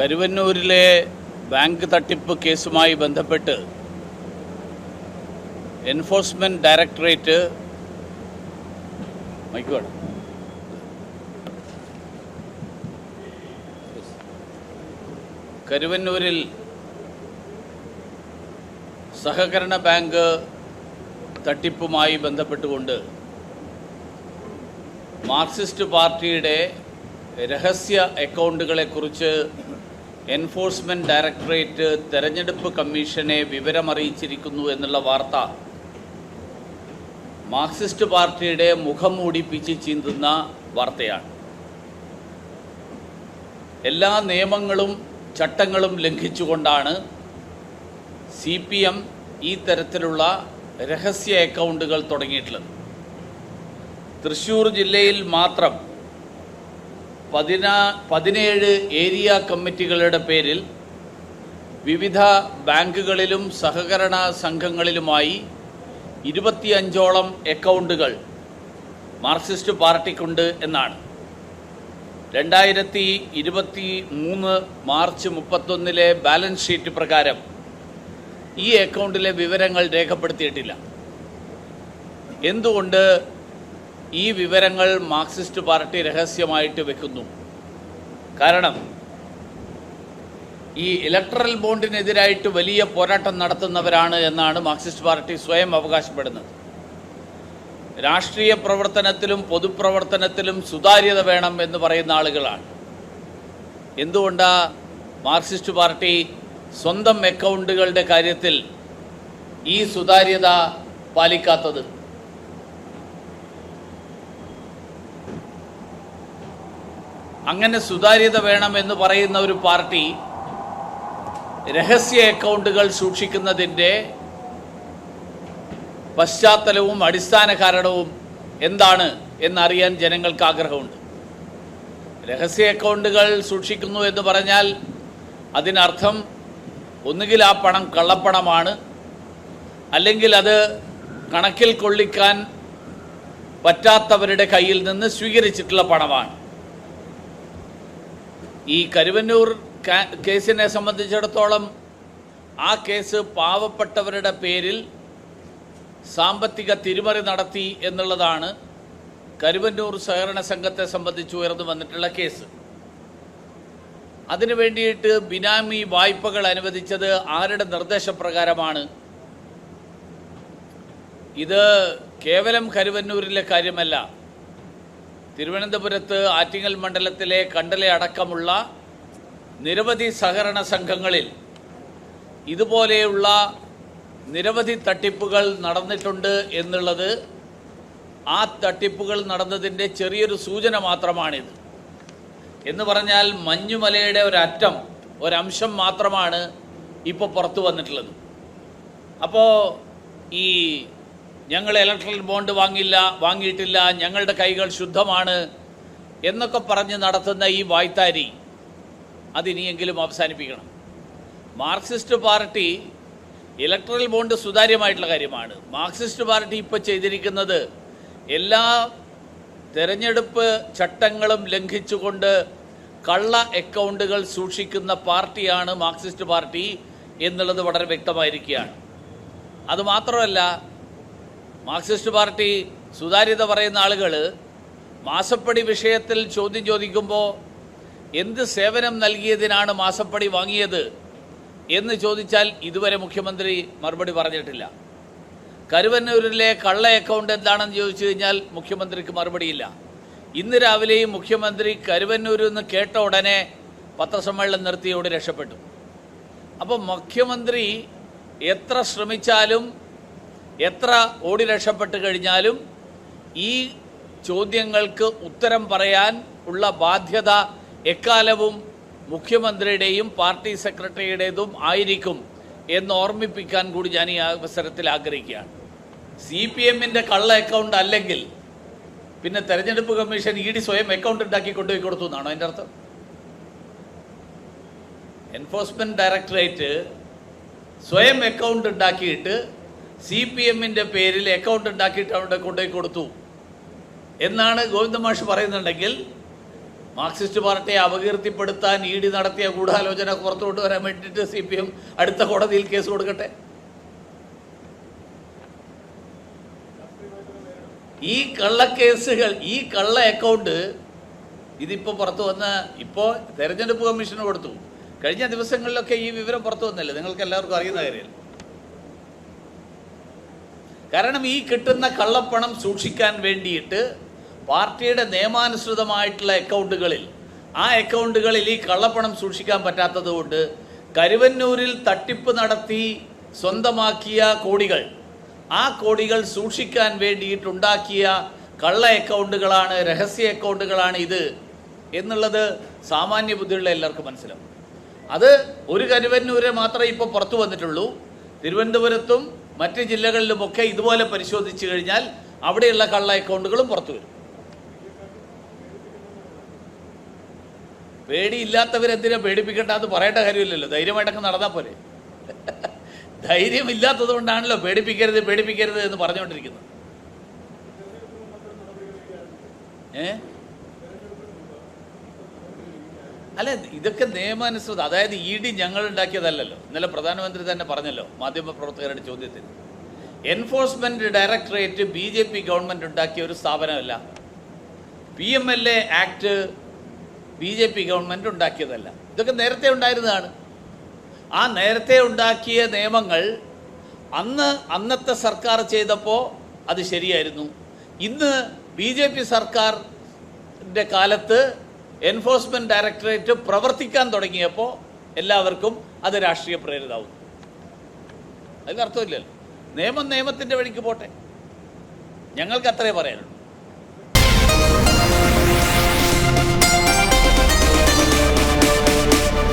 കരുവന്നൂരിലെ bank തട്ടിപ്പ് കേസുമായി ബന്ധപ്പെട്ട് എൻഫോഴ്സ്മെന്റ് ഡയറക്ടറേറ്റ് കരുവന്നൂരിൽ സഹകരണ ബാങ്ക് തട്ടിപ്പുമായി ബന്ധപ്പെട്ടുകൊണ്ട് മാർക്സിസ്റ്റ് പാർട്ടിയുടെ രഹസ്യ അക്കൗണ്ടുകളെക്കുറിച്ച് എൻഫോഴ്സ്മെന്റ് ഡയറക്ടറേറ്റ് തെരഞ്ഞെടുപ്പ് കമ്മീഷനെ വിവരമറിയിച്ചിരിക്കുന്നു എന്നുള്ള വാർത്ത. മാർക്സിസ്റ്റ് പാർട്ടിയുടെ മുഖം മൂടിപ്പിച്ച് പിച്ചി ചീന്തുന്ന വാർത്തയാണ്. എല്ലാ നിയമങ്ങളും ചട്ടങ്ങളും ലംഘിച്ചുകൊണ്ടാണ് സി പി എം ഈ തരത്തിലുള്ള രഹസ്യ അക്കൗണ്ടുകൾ തുടങ്ങിയിട്ടുള്ളത്. തൃശ്ശൂർ ജില്ലയിൽ മാത്രം പതിനാ പതിനേഴ് ഏരിയ കമ്മിറ്റികളുടെ പേരിൽ വിവിധ ബാങ്കുകളിലും സഹകരണ സംഘങ്ങളിലുമായി ഇരുപത്തിയഞ്ചോളം അക്കൗണ്ടുകൾ മാർക്സിസ്റ്റ് പാർട്ടിക്കുണ്ട് എന്നാണ്. രണ്ടായിരത്തി ഇരുപത്തി മൂന്ന് മാർച്ച് മുപ്പത്തൊന്നിലെ ബാലൻസ് ഷീറ്റ് പ്രകാരം ഈ അക്കൗണ്ടിലെ വിവരങ്ങൾ രേഖപ്പെടുത്തിയിട്ടില്ല. എന്തുകൊണ്ട് ഈ വിവരങ്ങൾ മാർക്സിസ്റ്റ് പാർട്ടി രഹസ്യമായിട്ട് വെക്കുന്നു. കാരണം ഈ ഇലക്ട്രൽ ബോണ്ടിനെതിരായിട്ട് വലിയ പോരാട്ടം നടത്തുന്നവരാണ് എന്നാണ് മാർക്സിസ്റ്റ് പാർട്ടി സ്വയം അവകാശപ്പെടുന്നത്. രാഷ്ട്രീയ പ്രവർത്തനത്തിലും പൊതുപ്രവർത്തനത്തിലും സുതാര്യത വേണം എന്ന് പറയുന്ന ആളുകളാണ്. എന്തുകൊണ്ടാ മാർക്സിസ്റ്റ് പാർട്ടി സ്വന്തം അക്കൗണ്ടുകളുടെ കാര്യത്തിൽ ഈ സുതാര്യത പാലിക്കാത്തത്? അങ്ങനെ സുതാര്യത വേണമെന്ന് പറയുന്ന ഒരു പാർട്ടി രഹസ്യ അക്കൗണ്ടുകൾ സൂക്ഷിക്കുന്നതിന്റെ പശ്ചാത്തലവും അടിസ്ഥാന കാരണവും എന്താണ് എന്നറിയാൻ ജനങ്ങൾക്ക് ആഗ്രഹമുണ്ട്. രഹസ്യ അക്കൗണ്ടുകൾ സൂക്ഷിക്കുന്നു എന്ന് പറഞ്ഞാൽ അതിനർത്ഥം ഒന്നുകിൽ ആ പണം കള്ളപ്പണമാണ് അല്ലെങ്കിൽ അത് കണക്കിൽ കൊള്ളിക്കാൻ പറ്റാത്തവരുടെ കയ്യിൽ നിന്ന് സ്വീകരിച്ചിട്ടുള്ള പണമാണ്. ഈ കരുവന്നൂർ കേസിനെ സംബന്ധിച്ചിടത്തോളം ആ കേസ് പാവപ്പെട്ടവരുടെ പേരിൽ സാമ്പത്തിക തിരിമറി നടത്തി എന്നുള്ളതാണ് കരുവന്നൂർ സഹകരണ സംഘത്തെ സംബന്ധിച്ച് ഉയർന്നു വന്നിട്ടുള്ള കേസ്. അതിനു വേണ്ടിയിട്ട് ബിനാമി വായ്പകൾ അനുവദിച്ചത് ആരുടെ നിർദ്ദേശപ്രകാരമാണ്? ഇത് കേവലം കരുവന്നൂരിലെ കാര്യമല്ല. തിരുവനന്തപുരത്ത് ആറ്റിങ്ങൽ മണ്ഡലത്തിലെ കണ്ടല അടക്കമുള്ള നിരവധി സഹകരണ സംഘങ്ങളിൽ ഇതുപോലെയുള്ള നിരവധി തട്ടിപ്പുകൾ നടന്നിട്ടുണ്ട് എന്നുള്ളത് ആ തട്ടിപ്പുകൾ നടന്നതിന്റെ ചെറിയൊരു സൂചന മാത്രമാണിത്. എന്ന് പറഞ്ഞാൽ മഞ്ഞുമലയുടെ ഒരറ്റം ഒരംശം മാത്രമാണ് ഇപ്പോൾ പുറത്തു വന്നിട്ടുള്ളത്. അപ്പോൾ ഈ ഞങ്ങൾ ഇലക്ട്രൽ ബോണ്ട് വാങ്ങില്ല വാങ്ങിയിട്ടില്ല ഞങ്ങളുടെ കൈകൾ ശുദ്ധമാണ് എന്നൊക്കെ പറഞ്ഞ് നടത്തുന്ന ഈ വായ്ത്താരി അതിനിയെങ്കിലും അവസാനിപ്പിക്കണം. മാർക്സിസ്റ്റ് പാർട്ടി ഇലക്ട്രൽ ബോണ്ട് സുതാര്യമായിട്ടുള്ള കാര്യമാണ്. മാർക്സിസ്റ്റ് പാർട്ടി ഇപ്പോൾ ചെയ്തിരിക്കുന്നത് എല്ലാ തെരഞ്ഞെടുപ്പ് ചട്ടങ്ങളും ലംഘിച്ചുകൊണ്ട് കള്ള അക്കൗണ്ടുകൾ സൂക്ഷിക്കുന്ന പാർട്ടിയാണ് മാർക്സിസ്റ്റ് പാർട്ടി എന്നുള്ളത് വളരെ വ്യക്തമായിരിക്കുകയാണ്. അതുമാത്രമല്ല മാർക്സിസ്റ്റ് പാർട്ടി സുതാര്യത പറയുന്ന ആളുകൾ മാസപ്പടി വിഷയത്തിൽ ചോദ്യം ചോദിക്കുമ്പോൾ എന്ത് സേവനം നൽകിയതിനാണ് മാസപ്പടി വാങ്ങിയത് എന്ന് ചോദിച്ചാൽ ഇതുവരെ മുഖ്യമന്ത്രി മറുപടി പറഞ്ഞിട്ടില്ല. കരുവന്നൂരിലെ കള്ള അക്കൗണ്ട് എന്താണെന്ന് ചോദിച്ചു കഴിഞ്ഞാൽ മുഖ്യമന്ത്രിക്ക് മറുപടിയില്ല. ഇന്ന് രാവിലെയും മുഖ്യമന്ത്രി കരുവന്നൂരിൽ നിന്ന് കേട്ട ഉടനെ പത്രസമ്മേളനം നിർത്തിയോട് രക്ഷപ്പെട്ടു. അപ്പോൾ മുഖ്യമന്ത്രി എത്ര ശ്രമിച്ചാലും എത്ര ഓടി രക്ഷപ്പെട്ട് കഴിഞ്ഞാലും ഈ ചോദ്യങ്ങൾക്ക് ഉത്തരം പറയാൻ ഉള്ള ബാധ്യത എക്കാലവും മുഖ്യമന്ത്രിയുടെയും പാർട്ടി സെക്രട്ടറിയുടേതും ആയിരിക്കും എന്ന് ഓർമ്മിപ്പിക്കാൻ കൂടി ഞാൻ ഈ അവസരത്തിൽ ആഗ്രഹിക്കുകയാണ്. സി പി എമ്മിന്റെ കള്ള അക്കൗണ്ട് അല്ലെങ്കിൽ പിന്നെ തെരഞ്ഞെടുപ്പ് കമ്മീഷൻ ഇ ഡി സ്വയം അക്കൗണ്ട് ഉണ്ടാക്കി കൊണ്ടുപോയി കൊടുത്തു എന്നാണോ അതിന്റെ അർത്ഥം? എൻഫോഴ്സ്മെന്റ് ഡയറക്ടറേറ്റ് സ്വയം അക്കൗണ്ട് ഉണ്ടാക്കിയിട്ട് സി പി എമ്മിന്റെ പേരിൽ അക്കൗണ്ട് ഉണ്ടാക്കിയിട്ട് അവിടെ കൊണ്ടുപോയി കൊടുത്തു. എന്നാണ് ഗോവിന്ദ മാഷ് പറയുന്നുണ്ടെങ്കിൽ മാർക്സിസ്റ്റ് പാർട്ടിയെ അപകീർത്തിപ്പെടുത്താൻ ഇ ഡി നടത്തിയ ഗൂഢാലോചന പുറത്തു കൊണ്ടുവരാൻ വേണ്ടിയിട്ട് സി പി എം അടുത്ത കോടതിയിൽ കേസ് കൊടുക്കട്ടെ? ഈ കള്ളക്കേസുകൾ ഈ കള്ള അക്കൗണ്ട് ഇതിപ്പോൾ പുറത്തു വന്ന ഇപ്പോൾ തെരഞ്ഞെടുപ്പ് കമ്മീഷന് കൊടുത്തു. കഴിഞ്ഞ ദിവസങ്ങളിലൊക്കെ ഈ വിവരം പുറത്തു വന്നല്ലേ? നിങ്ങൾക്ക് എല്ലാവർക്കും അറിയുന്ന കാര്യമല്ല? കാരണം ഈ കിട്ടുന്ന കള്ളപ്പണം സൂക്ഷിക്കാൻ വേണ്ടിയിട്ട് പാർട്ടിയുടെ നിയമാനുസൃതമായിട്ടുള്ള അക്കൗണ്ടുകളിൽ ആ അക്കൗണ്ടുകളിൽ ഈ കള്ളപ്പണം സൂക്ഷിക്കാൻ പറ്റാത്തതുകൊണ്ട് കരുവന്നൂരിൽ തട്ടിപ്പ് നടത്തി സ്വന്തമാക്കിയ കോടികൾ ആ കോടികൾ സൂക്ഷിക്കാൻ വേണ്ടിയിട്ടുണ്ടാക്കിയ കള്ള അക്കൗണ്ടുകളാണ് രഹസ്യ അക്കൗണ്ടുകളാണ് ഇത് എന്നുള്ളത് സാമാന്യ ബുദ്ധിയുള്ള എല്ലാവർക്കും മനസ്സിലാവും. അത് ഒരു കരുവന്നൂരെ മാത്രമേ ഇപ്പോൾ പുറത്തു വന്നിട്ടുള്ളൂ. തിരുവനന്തപുരത്തും മറ്റ് ജില്ലകളിലുമൊക്കെ ഇതുപോലെ പരിശോധിച്ചു കഴിഞ്ഞാൽ അവിടെയുള്ള കള്ള അക്കൗണ്ടുകളും പുറത്തു വരും. പേടിയില്ലാത്തവരെന്തിനാ അത് പറയേണ്ട കാര്യമില്ലല്ലോ. ധൈര്യമായിട്ടൊക്കെ നടന്നാൽ പോരെ. ധൈര്യമില്ലാത്തത് കൊണ്ടാണല്ലോ പേടിപ്പിക്കരുത് പേടിപ്പിക്കരുത് എന്ന് പറഞ്ഞുകൊണ്ടിരിക്കുന്നത്. ഏ? അല്ല ഇതൊക്കെ നിയമാനുസൃതം. അതായത് ഇ ഡി ഞങ്ങൾ ഉണ്ടാക്കിയതല്ലല്ലോ ഇന്നലെ പ്രധാനമന്ത്രി തന്നെ പറഞ്ഞല്ലോ മാധ്യമപ്രവർത്തകരുടെ ചോദ്യത്തിന് enforcement directorate B J P government ഉണ്ടാക്കിയ ഒരു സ്ഥാപനമല്ല. P M L A act B J P government ഉണ്ടാക്കിയതല്ല. ഇതൊക്കെ നേരത്തെ ഉണ്ടായിരുന്നതാണ്. ആ നേരത്തെ ഉണ്ടാക്കിയ നിയമങ്ങൾ അന്ന് അന്നത്തെ സർക്കാർ ചെയ്തപ്പോൾ അത് ശരിയായിരുന്നു. ഇന്ന് ബി ജെ പി സർക്കാരിന്റെ കാലത്ത് എൻഫോഴ്സ്മെന്റ് ഡയറക്ടറേറ്റ് പ്രവർത്തിക്കാൻ തുടങ്ങിയപ്പോൾ എല്ലാവർക്കും അത് രാഷ്ട്രീയ പ്രേരിതാവും. അതിൽ അർത്ഥമില്ലല്ലോ നിയമം നിയമത്തിന്റെ വഴിക്ക് പോട്ടെ. ഞങ്ങൾക്ക് അത്രേ പറയാനുള്ളൂ.